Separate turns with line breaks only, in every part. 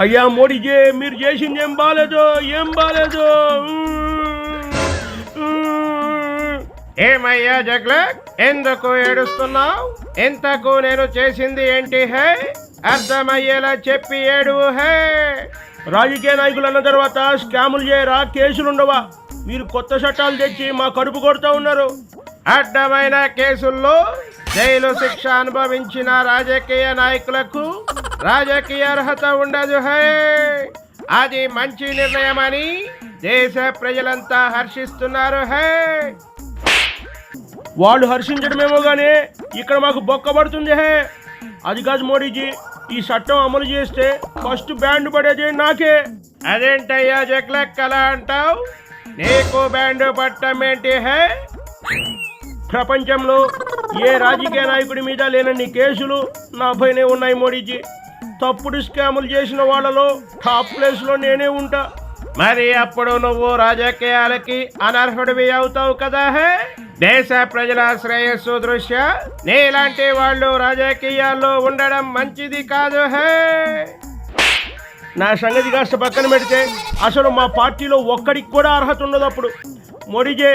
అయ్యా మోడీజీ మీరు చేసింది ఏం బాలేదు ఏం బాలేదు?
ఏమయ్యా జగ్లక్ ఎందుకు ఏడుస్తున్నావు? ఇంతకు నేను చేసింది ఏంటి హే? అర్థమయ్యేలా చెప్పి ఏడు హే.
రాజకీయ నాయకులు అన్న తర్వాత స్కాములు చేయరా కేసులుండవా? మీరు కొత్త చట్టాలు తెచ్చి మా కడుపు కొడుతూ ఉన్నారు.
అడ్డమైన కేసుల్లో జైలు శిక్ష అనుభవించిన రాజకీయ నాయకులకు రాజకీయ అర్హత ఉండదు హే. అది మంచి నిర్ణయమని దేశ ప్రజలంతా హర్షిస్తున్నారు హే.
వాళ్ళు హర్షించడమేమో గానీ ఇక్కడ మాకు బొక్క పడుతుంది హే. అది కాదు మోడీజీ ఈ చట్టం అమలు చేస్తే ఫస్ట్ బ్యాండ్ పడేది నాకే.
అదేంటయ్యా జగ్లక్ అలా అంటావు? నీకు బ్యాండ్ పట్టం ఏంటి హే?
ప్రపంచంలో ఏ రాజకీయ నాయకుడి మీద లేనన్ని కేసులు నాపైనే ఉన్నాయి మోడీజీ. తప్పుడు స్కాములు చేసిన వాళ్ళలో టాప్ ప్లేస్లో నేనే ఉంటా.
మరి అప్పుడు నువ్వు రాజకీయాలకి అనర్హుడివి అవుతావు కదా హే? దేశ ప్రజల శ్రేయస్సు దృష్ట్యా? నీలాంటి వాళ్ళు రాజకీయాల్లో ఉండడం మంచిది కాదు హే?
నా సంగతి కాస్త పక్కన పెడితే అసలు మా పార్టీలో ఒక్కడికి కూడా అర్హత ఉండదు అప్పుడు. మొడిజే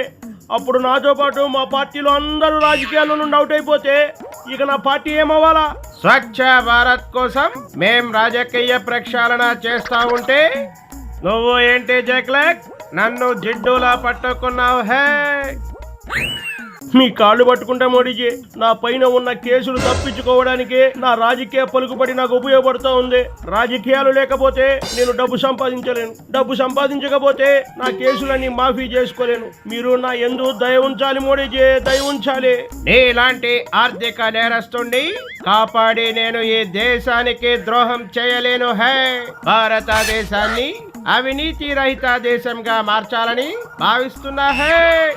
అప్పుడు నాతో పాటు మా పార్టీలో అందరూ రాజకీయాల్లో నుండి అవుట్ అయిపోతే ఇక నా పార్టీ ఏమవ్వాలా?
స్వచ్ఛ భారత్ కోసం మేం రాజకీయ ప్రక్షాళన చేస్తా ఉంటే నువ్వు ఏంటి జగ్లక్ నన్ను జిడ్డులా పట్టుకున్నావు హే!
మీ కాళ్ళు పట్టుకుంటా మోడీజీ. నా పైన ఉన్న కేసులు తప్పించుకోవడానికి నా రాజకీయ పలుకుబడి నాకు ఉపయోగపడుతూ ఉంది. రాజకీయాలు లేకపోతే నేను డబ్బు సంపాదించలేను. డబ్బు సంపాదించకపోతే నా కేసులన్నీ మాఫీ చేసుకోలేను. మీరు నా ఎందు దయ ఉంచాలి మోడీజీ దయ ఉంచాలి.
నీలాంటి ఆర్థిక నేరస్తుండి కాపాడి నేను ఈ దేశానికి ద్రోహం చేయలేను. హే! భారతదేశాన్ని అవినీతి రహిత దేశంగా మార్చాలని భావిస్తున్నా. హే!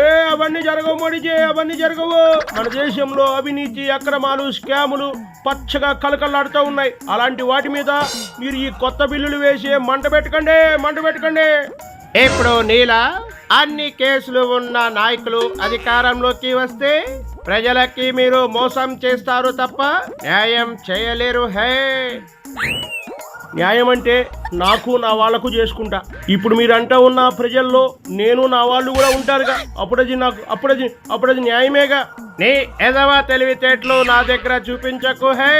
ఏ అవన్నీ జరగవు మోడీజీ అవన్నీ జరగవు. మన దేశంలో అవినీతి అక్రమాలు స్కాములు పచ్చగా కలకలాడుతూ ఉన్నాయి. అలాంటి వాటి మీద మీరు ఈ కొత్త బిల్లులు వేసి మంట పెట్టకండి మంట పెట్టకండి.
ఇప్పుడు నీలా అన్ని కేసులు ఉన్న నాయకులు అధికారంలోకి వస్తే ప్రజలకి మీరు మోసం చేస్తారు తప్ప న్యాయం చేయలేరు హే.
న్యాయం అంటే నాకు నా వాళ్ళకు చేసుకుంటా. ఇప్పుడు మీరు అంటా ఉన్న ప్రజల్లో నేను నా వాళ్ళు కూడా ఉంటారుగా. అప్పుడది నాకు అప్పుడది అప్పుడది న్యాయమేగా.
నీ ఎదవా తెలివితేటలు నా దగ్గర చూపించకు హే!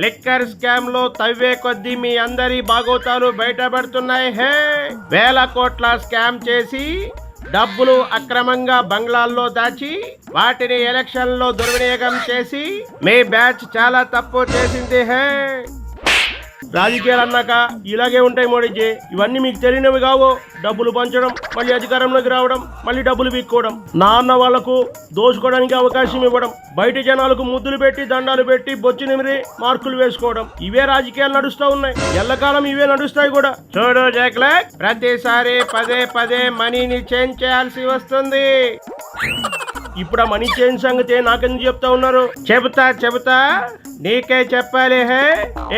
లిక్కర్ స్కామ్లో తవ్వే కొద్దీ మీ అందరి బాగోతాలు బయటపడుతున్నాయి హే! వేల కోట్ల స్కామ్ చేసి డబ్బులు అక్రమంగా బంగ్లాల్లో దాచి వాటిని ఎలక్షన్లో దుర్వినియోగం చేసి మీ బ్యాచ్ చాలా తప్పు చేసింది హే!
రాజకీయాలు అన్నాక ఇలాగే ఉంటాయి మోడీజీ. ఇవన్నీ మీకు తెలియనివి కావు. డబ్బులు పంచడం మళ్ళీ అధికారంలోకి రావడం మళ్ళీ డబ్బులు పీక్కోవడం నాన్న వాళ్ళకు వాళ్ళకు దోచుకోవడానికి అవకాశం ఇవ్వడం బయట జనాలకు ముద్దులు పెట్టి దండాలు పెట్టి బొచ్చు నిమిరి మార్కులు వేసుకోవడం. ఇవే రాజకీయాలు నడుస్తూ ఉన్నాయి. ఎల్లకాలం ఇవే నడుస్తాయి కూడా.
చూడు జగ్లక్ ప్రతిసారి పదే పదే మనీని చేంజ్ చేయాల్సి వస్తుంది.
ఇప్పుడు ఆ మనీ చేంజ్ సంగతి నాకెందుకు చెప్తా ఉన్నారు?
చెబుతా చెబుతా. నీకే చెప్పాలి హే?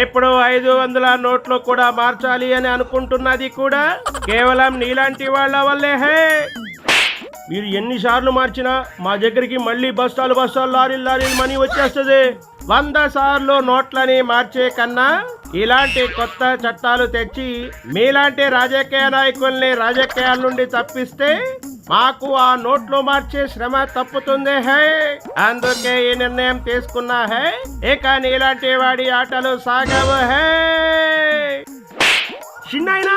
ఇప్పుడు ఐదు వందల నోట్లు కూడా మార్చాలి అని అనుకుంటున్నది కూడా కేవలం నీలాంటి వాళ్ళ వల్లే హే?
మీరు ఎన్నిసార్లు మార్చినా మా దగ్గరికి మళ్ళీ బస్తాలు బస్తాలు లారీలు లారీలు మనీ వచ్చేస్తుంది.
వంద సార్లు నోట్లని మార్చే కన్నా ఇలాంటి కొత్త చట్టాలు తెచ్చి మీలాంటి రాజకీయ నాయకుల్ని రాజకీయాల నుండి తప్పిస్తే మాకు ఆ నోట్లు మార్చే శ్రమ తప్పుతుంది హే? అందుకే ఈ నిర్ణయం తీసుకున్నా హే? ఇక నీలాంటి వాడి ఆటలు సాగవు హే?
చిన్నైనా!